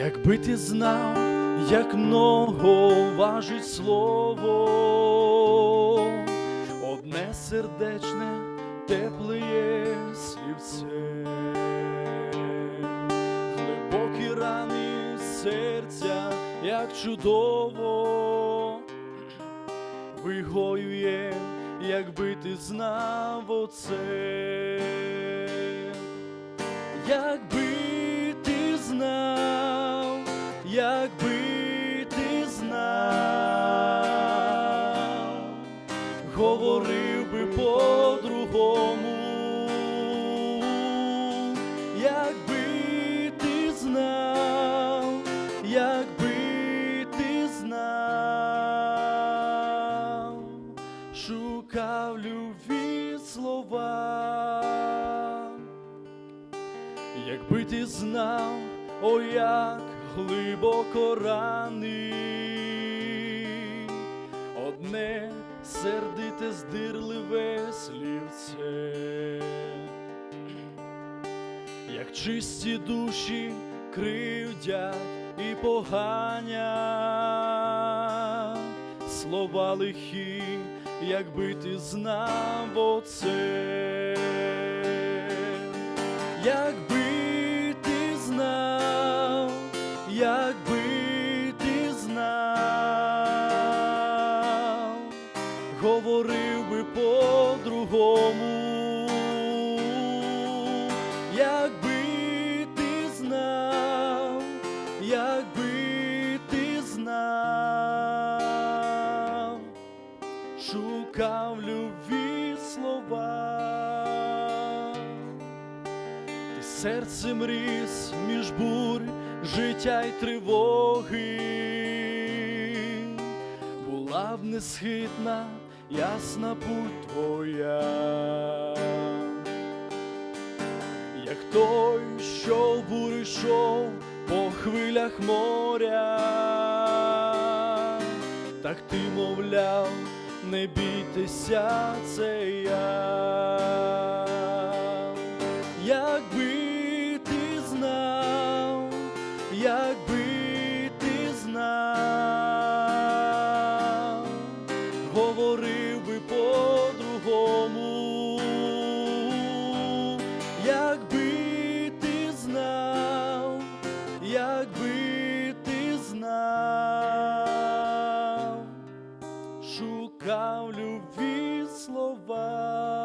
Якби ти знав, як много важить слово, одне сердечне, теплеє слівце, глибокі рани серця, як чудово, вигоює, якби ти знав оце. Якби якби ти знав, говорив би по-другому, якби ти знав, якби ти знав, шукав любві слова. Якби ти знав, о як глибоко рани, одне сердите здирливе слівце, як чисті душі кривдять і поганять, слова лихі, якби ти знав оце. Якби говорив би по-другому, якби ти знав, якби ти знав, шукав любві слова. Ти серцем ріс між бур, життя й тривоги, була б несхитна, ясна путь твоя, як той, що в по хвилях моря, так ти мовляв, не бійтеся, це я. Якби ти знав, якби говорив би по-другому, якби ти знав, якби ти знав, шукав любві слова.